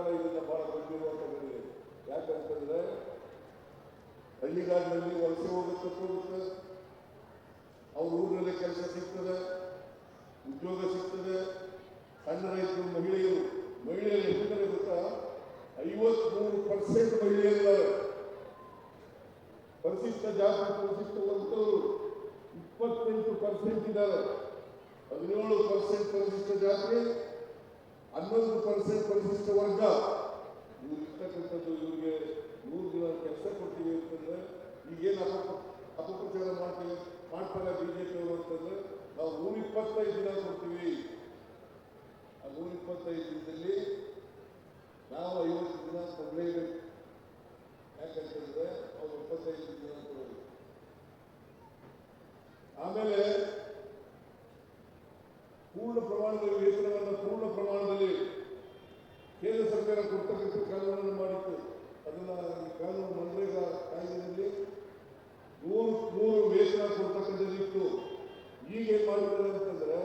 ಸರ್ಕಾರ ಇದನ್ನ ಬಹಳ ಗಂಭೀರವಾಗಿ ಯಾಕಂತಂದ್ರೆ ಹಳ್ಳಿಗಾಡಿನಲ್ಲಿ ವಲಸೆ ಹೋಗುತ್ತೆ ಅವ್ರ ಊರಿನಲ್ಲಿ ಕೆಲಸ ಸಿಗ್ತದೆ, ಉದ್ಯೋಗ ಸಿಗ್ತದೆ. ಸಣ್ಣ ರೈತರು, ಮಹಿಳೆಯರು ಮಹಿಳೆಯರು ಎಷ್ಟು ಗೊತ್ತಾ, ಐವತ್ಮೂರು ಪರ್ಸೆಂಟ್ ಮಹಿಳೆಯರಿದ್ದಾರೆ ಪರಿಶಿಷ್ಟ ಜಾತಿ ಪರಿಶಿಷ್ಟ ವರ್ಗದವರು ಇಪ್ಪತ್ತೆಂಟು ಪರ್ಸೆಂಟ್ ಇದ್ದಾರೆ. ಹದಿನೇಳು ಪರ್ಸೆಂಟ್ ಪರಿಶಿಷ್ಟ ಜಾತಿ ಹನ್ನೊಂದು ಪರ್ಸೆಂಟ್ ಪರಿಶಿಷ್ಟ ವರ್ಗ. ಇವ್ರು ಇರ್ತಕ್ಕಂಥದ್ದು ಇವ್ರಿಗೆ ನೂರು ದಿನ ಕೆಲಸ ಕೊಡ್ತೀವಿ ಅಂತಂದ್ರೆ ಈಗೇನು ಅಪ ಅಪಪ್ರಚಾರ ಮಾಡ್ತೀವಿ ಮಾಡ್ತಾರೆ ಬಿಜೆಪಿ ಅವರು ಅಂತಂದ್ರೆ ನಾವು ನೂರ ಇಪ್ಪತ್ತೈದು ದಿನ ಕೊಡ್ತೀವಿ. ಆ ನೂರ ಇಪ್ಪತ್ತೈದು ದಿನದಲ್ಲಿ ನಾವು ಐವತ್ತು ದಿನ ಕೊಡಲೇಬೇಕು. ಯಾಕಂತಂದ್ರೆ ಅವ್ರು ಇಪ್ಪತ್ತೈದು ದಿನ ಕೊಡೋದು. ಆಮೇಲೆ ಪೂರ್ಣ ಪ್ರಮಾಣದಲ್ಲಿ ವೇತನವನ್ನು ಪೂರ್ಣ ಪ್ರಮಾಣದಲ್ಲಿ ಕೇಂದ್ರ ಸರ್ಕಾರ ಕೊಡ್ತಕ್ಕಂಥ ಕಾನೂನನ್ನು ಮಾಡಿತ್ತು ಅದನ್ನ ಕಾನೂನು ಮನ್ರೇಗಾ ಕಾಯ್ದೆಯಲ್ಲಿ ಮೂರು ಮೂರು ವೇತನ ಕೊಡ್ತಕ್ಕಂಥದ್ದಿತ್ತು ಈಗ ಏನು ಮಾಡಿದ್ದಾರೆ ಅಂತಂದ್ರೆ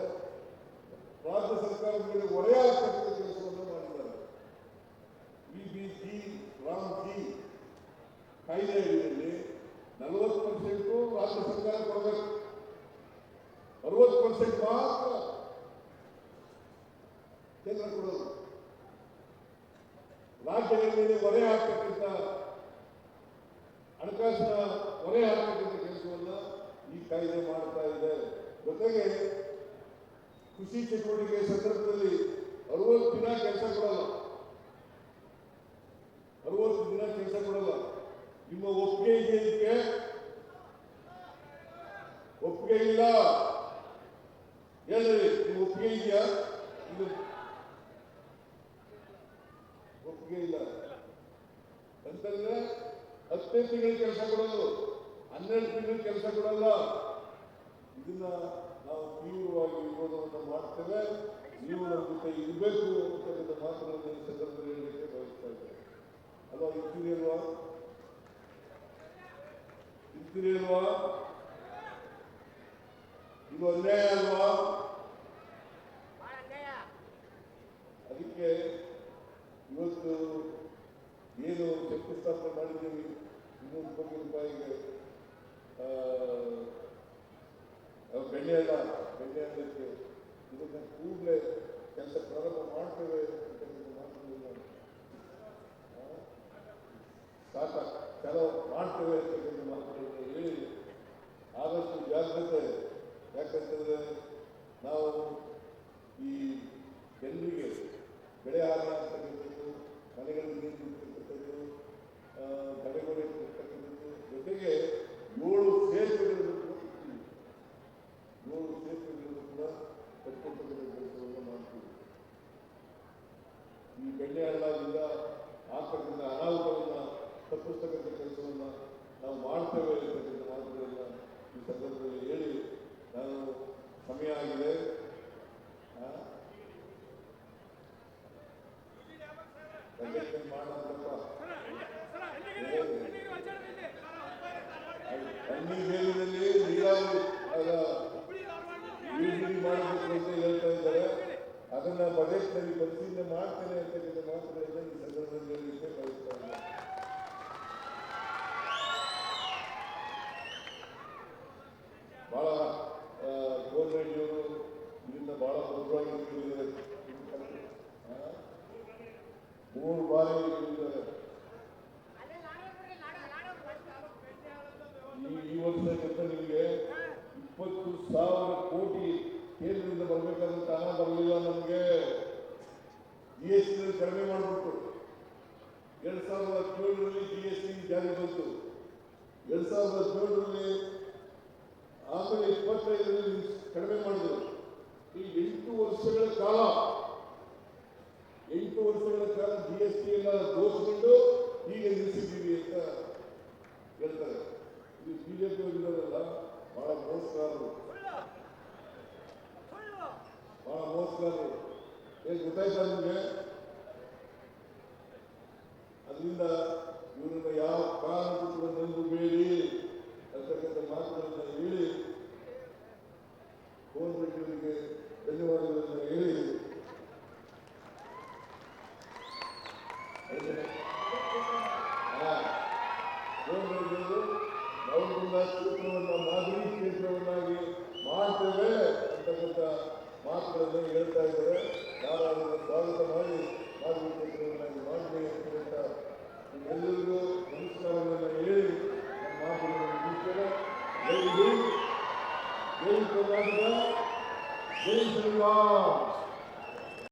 ರಾಜ್ಯ ಸರ್ಕಾರದ ಮೇಲೆ ಹೊರೆ ಆಗ್ತಕ್ಕಂಥ ಕೆಲಸವನ್ನು ಮಾಡಿದ್ದಾರೆ. E B G Ram G ಕಾಯ್ದೆ ನಲವತ್ತು ಪರ್ಸೆಂಟು ರಾಜ್ಯ ಸರ್ಕಾರ ಕೊಡಬೇಕು. ಅರವತ್ತು ಪರ್ಸೆಂಟ್ ಮಾತ್ರ ಕೇಂದ್ರ ಕೊಡೋದು ರಾಜ್ಯಗಳ ಮೇಲೆ ಹೊರೆ ಹಣಕಾಸಿನ ಹೊರೆ ಹಾಕ್ತಕ್ಕಂಥ ಕೆಲಸವನ್ನ ಈ ಕಾಯ್ದೆ ಮಾಡ್ತಾ ಇದೆ. ಜೊತೆಗೆ ಕೃಷಿ ಚಟುವಟಿಕೆ ಸಂದರ್ಭದಲ್ಲಿ ಅರವತ್ತು ದಿನ ಕೆಲಸ ಕೊಡಲ್ಲ. ಅರವತ್ತು ದಿನ ಕೆಲಸ ಕೊಡಲ್ಲ. ನಿಮ್ಮ ಒಪ್ಪಿಗೆ ಇದೆ ಇದಕ್ಕೆ? ಒಪ್ಪಿಗೆ ಇಲ್ಲ. ಹೇಳ್ರಿ, ನಿಮ್ಮ ಒಪ್ಪಿಗೆ ಇದೆಯಾ? ಇದು ಒಪ್ಪಿಗೆ ಇಲ್ಲ ಅಂತಂದ್ರೆ ಹತ್ತೈದು ತಿಂಗಳು ಕೆಲಸ ಕೊಡೋದು. ಹನ್ನೆರಡು ತಿಂಗಳು ಕೆಲಸ ಕೊಡಲ್ಲ. ಇದನ್ನ ನಾವು ತೀವ್ರವಾಗಿ ವಿರೋಧವನ್ನು ಮಾಡ್ತೇವೆ. ನೀವು ನಮ್ಮ ಜೊತೆ ಇರಬೇಕು ಅಂತಕ್ಕಂಥ ಮಾತುಗಳನ್ನು ಈ ಸಂದರ್ಭದಲ್ಲಿ ಹೇಳಲಿಕ್ಕೆ ಬಯಸ್ತಾ ಇದ್ದೇವೆ ಅಲ್ವಾ ಇದ್ದೀರಿ ಅಲ್ವಾ? ಇದು ಅನ್ಯಾಯ ಅಲ್ವಾ? ಅದಕ್ಕೆ ಇವತ್ತು ಏನು ಶಂಕುಸ್ಥಾಪನೆ ಮಾಡಿದ್ದೀವಿ ಕೋಟಿ ರೂಪಾಯಿಗೆ ಆ, ಅಲ್ಲ ಬೆಣ್ಣೆ ಬೆಣ್ಣೆಹಳ್ಳಕ್ಕೆ ಇದನ್ನ ಕೂಡಲೇ ಕೆಲಸ ಪ್ರಾರಂಭ ಮಾಡ್ತೇವೆ ಸಾಕ ಕೆಲವು ಮಾಡ್ತೇವೆ ಅಂತಕ್ಕಂಥ ಮಾತುಗಳನ್ನು ಹೇಳಿ ಆದಷ್ಟು ಜಾಗ್ರತೆ. ಯಾಕಂತಂದರೆ ನಾವು ಈ ಜನರಿಗೆ ಬೆಳೆ ಆಗ ಅಂತಕ್ಕಂಥದ್ದು ಮನೆಗಳಲ್ಲಿ ನೀರು ಬೆಣ್ಣೆ ಹಳ್ಳದಿಂದ ಆಸ್ಪತ್ರೆಯಿಂದ ಅನಾಹುತವನ್ನು ತಪ್ಪಿಸ್ತಕ್ಕಂಥ ಕೆಲಸವನ್ನು ನಾವು ಮಾಡ್ತೇವೆ ಅಂತಕ್ಕಂಥ ಮಾತುಗಳನ್ನ ಈ ಸಂದರ್ಭದಲ್ಲಿ ಹೇಳಿ ನಾನು ಸಮಯ ಆಗಿದೆ. ಮಾಡಿ ಹೇಳಿದಲ್ಲಿ ಮಾಡೋದಪ್ಪ ಕಣ್ಣಿ ಮೇಲಿನಲ್ಲಿ ನೀರಾವರಿ ಅದನ್ನ ಬಜೆಟ್ನಲ್ಲಿ ನಲ್ಲಿ ಪರಿಶೀಲನೆ ಮಾಡ್ತೇನೆ ಅಂತಕ್ಕಂಥ ಮಾತುಗಳನ್ನ ಈ ಸಂದರ್ಭದಲ್ಲಿ ಹೇಳಲಿಕ್ಕೆ ಬಯಸ್ತಾ ಇದ್ದೇನೆ ಬಹಳ ಗೌರ್ಮೆಂಟ್ ಅವರು ಇದನ್ನ ಬಹಳ? ಮೂರು ಬಾರಿ ಇಟ್ಟಿದ್ದಾರೆ. ಈ ಈ ವರ್ಷ ಗೊತ್ತಾ ನಿಮಗೆ ಇಪ್ಪತ್ತು ಸಾವಿರ ಕೋಟಿ ಕೇಂದ್ರದಿಂದ ಬರಬೇಕಾದಂತ ಹಣ ಬರಲಿಲ್ಲ ನಮಗೆ. ಜಿ ಎಸ್ ಟಿ ಕಡಿಮೆ ಮಾಡಿಬಿಟ್ಟು ಎರಡ್ ಸಾವಿರದ ಹದಿನೇಳರಲ್ಲಿ ಜಿ ಎಸ್ ಟಿ ಜಾರಿ ಬಂತು. ಎರಡ್ ಸಾವಿರದ ಹದಿನೇಳರಲ್ಲಿ ಆಮೇಲೆ ಇಪ್ಪತ್ತೈದರಲ್ಲಿ ಕಡಿಮೆ ಮಾಡಿದರು. ಈ ಎಂಟು ವರ್ಷಗಳ ಕಾಲ, ಎಂಟು ವರ್ಷಗಳ ಕಾಲ ಜಿ ಎಸ್ ಟಿ ಎಲ್ಲ ಘೋಷಿಸಿಕೊಂಡು ಈಗ ನಿಲ್ಲಿಸಿದ್ದೀವಿ ಅಂತ ಹೇಳ್ತಾರೆ. ಇದು ಬಿಜೆಪಿ ಅವರಿದ್ದಾರಲ್ಲ ಬಹಳ ಮೋಸಗಾರರು ಬಹಳ ಮೋಸಗಾರರು ಏನ್ ಗೊತ್ತಾಯ್ತಾ ನಿಮಗೆ? ಅದರಿಂದ ಇವರನ್ನ ಯಾವ ಕಾರಣಕ್ಕೂ